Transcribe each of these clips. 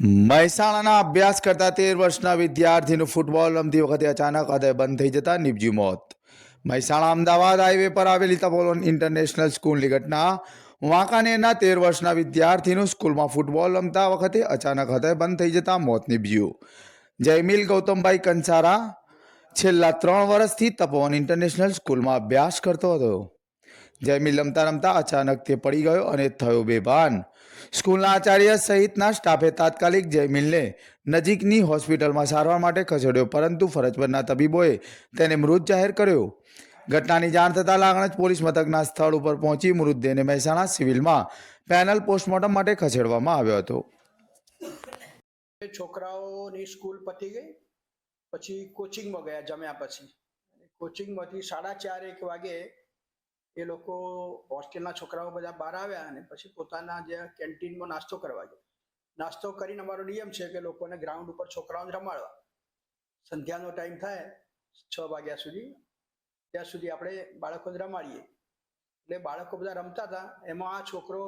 મહેસાણાના અભ્યાસ કરતા તેર વર્ષના વિદ્યાર્થીનું ફૂટબોલ રમતી વખતે અચાનક હૃદય બંધ થઈ જતા નિપજ્યું મોત. મહેસાણા અમદાવાદ હાઈવે પર આવેલી તપોલન ઇન્ટરનેશનલ સ્કૂલની ઘટના. વાંકાનેરના તેર વર્ષના વિદ્યાર્થીનું સ્કૂલમાં ફૂટબોલ રમતા વખતે અચાનક હૃદય બંધ થઈ જતા મોત નીપજ્યું. જયમિલ ગૌતમભાઈ કંસારા છેલ્લા ત્રણ વર્ષથી તપોવન ઇન્ટરનેશનલ સ્કૂલમાં અભ્યાસ કરતો હતો. જયમિલ રમતા રમતા અચાનક તે પડી ગયો અને થયો બેભાન. સ્કૂલના આચાર્ય સહિતના સ્ટાફે તાત્કાલિક જયમિલને નજીકની હોસ્પિટલમાં સારવાર માટે ખસેડ્યો, પરંતુ ફરજ પરના તબીબોએ તેને મૃત જાહેર કર્યો. ઘટનાની જાણ થતાં લાગણજ પોલીસ મથકના સ્થળ ઉપર પહોંચી મૃતદેહને મહેસાણા સિવિલમાં પેનલ પોસ્ટમોર્ટમ માટે ખસેડવામાં આવ્યો હતો. છોકરાઓની સ્કૂલ પતી ગઈ, પછી કોચિંગમાં ગયા, જમ્યા પછી. કોચિંગમાંથી સાડા ચાર એક વાગે એ લોકો હોસ્ટેલના છોકરાઓ બધા બહાર આવ્યા અને પછી પોતાના જે કેન્ટીનમાં નાસ્તો કરવા ગયા. નાસ્તો કરીને અમારો નિયમ છે કે લોકોને ગ્રાઉન્ડ ઉપર છોકરાઓને રમાડવા. સંધ્યાનો ટાઈમ થાય છ વાગ્યા સુધી, ત્યાં સુધી આપણે બાળકોને રમાડીએ. એટલે બાળકો બધા રમતા હતા, એમાં આ છોકરો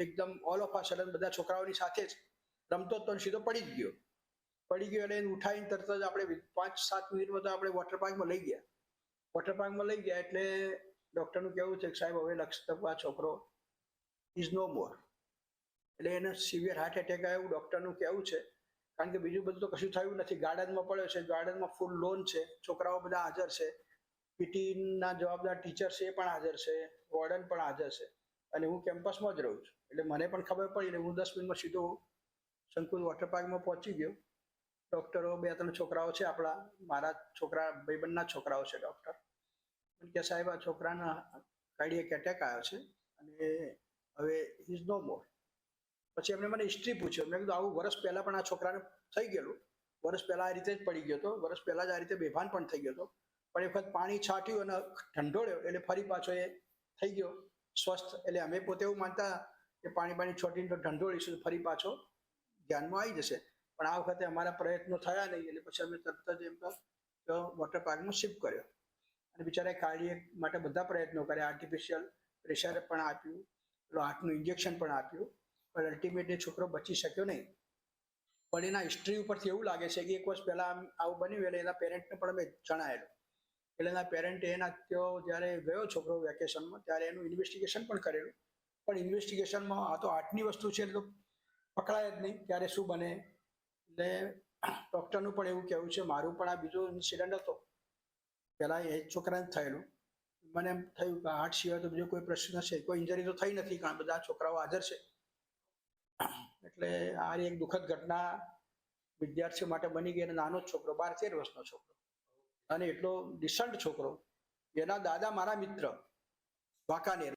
એકદમ ઓલ ઓફ આ સડન બધા છોકરાઓની સાથે જ રમતો તો સીધો પડી જ ગયો. પડી ગયો એટલે એને ઉઠાવીને તરત જ આપણે પાંચ સાત મિનિટમાં તો આપણે વોટર પાર્કમાં લઈ ગયા. વોટર પાર્કમાં લઈ ગયા એટલે ડૉક્ટરનું કહેવું છે કે સાહેબ, હવે લક્ષ આ છોકરો ઇઝ નો મોર એટલે એને સિવિયર હાર્ટ એટેક આવ્યો, ડૉક્ટરનું કહેવું છે. કારણ કે બીજું બધું તો કશું થયું નથી. ગાર્ડનમાં પડ્યો છે, ગાર્ડનમાં ફૂલ લોન છે, છોકરાઓ બધા હાજર છે. પીટીના જવાબદાર ટીચર છે એ પણ હાજર છે વોર્ડન પણ હાજર છે. અને હું કેમ્પસમાં જ રહું છું. એટલે મને પણ ખબર પડી એટલે હું દસ મિનિટમાં સીધો સંકુલ વોટર પાર્કમાં પહોંચી ગયો. ડૉક્ટરો બે ત્રણ છોકરાઓ છે આપણા, મારા છોકરા, ભાઈબંધના છોકરાઓ છે, ડૉક્ટર. કે સાહેબ આ છોકરાના કાર્ડિયક એટેક આવ્યો છે. અને હવે ઇઝ નો મોર પછી એમણે મને હિસ્ટ્રી પૂછ્યો. મેં કીધું, આવું વર્ષ પહેલાં પણ આ છોકરાને થઈ ગયેલું. વર્ષ પહેલાં આ રીતે જ પડી ગયો હતો. વર્ષ પહેલાં જ આ રીતે બેભાન પણ થઈ ગયો હતો. પણ એ વખત પાણી છાંટ્યું અને ઢંઢોળ્યો એટલે ફરી પાછો એ થઈ ગયો. સ્વસ્થ. એટલે અમે પોતે એવું માનતા કે પાણી પાણી છોટીને તો ઢંઢોળીશું ફરી પાછો ધ્યાનમાં આવી જશે. પણ આ વખતે અમારા પ્રયત્નો થયા નહીં. એટલે પછી અમે તરત જ એમ તો વોટર પાર્કમાં શિફ્ટ કર્યો. અને બિચારા કાર્ડિયક માટે બધા પ્રયત્નો કર્યા. આર્ટિફિશિયલ પ્રેશર પણ આપ્યું. પેલું હાર્ટનું ઇન્જેક્શન પણ આપ્યું. પણ અલ્ટિમેટલી છોકરો બચી શક્યો નહીં. પણ એના હિસ્ટ્રી ઉપરથી એવું લાગે છે કે એક વર્ષ પહેલાં આમ આવું બન્યું એટલે એના પેરેન્ટને પણ અમે જણાયેલું. એટલે એના પેરેન્ટે એના તેઓ જ્યારે ગયો છોકરો વેકેશનમાં ત્યારે એનું ઇન્વેસ્ટિગેશન પણ કરેલું. પણ ઇન્વેસ્ટિગેશનમાં આ તો આર્ટની વસ્તુ છે, એટલે પકડાય જ નહીં ત્યારે શું બને. એટલે ડૉક્ટરનું પણ એવું કહેવું છે. મારું પણ આ બીજો ઇન્સિડન્ટ હતો. પહેલાં એ છોકરાને થયેલું. મને એમ થયું કે હાર્ટ સિવાય તો બીજો કોઈ પ્રશ્ન છે કોઈ ઇન્જરી તો થઈ નથી, કારણ બધા છોકરાઓ હાજર છે. એટલે આ એક દુઃખદ ઘટના વિદ્યાર્થીઓ માટે બની ગઈ અને નાનો છોકરો બાર તેર વર્ષનો છોકરો. અને એટલો ડિસન્ટ છોકરો. એના દાદા મારા મિત્ર, વાંકાનેર.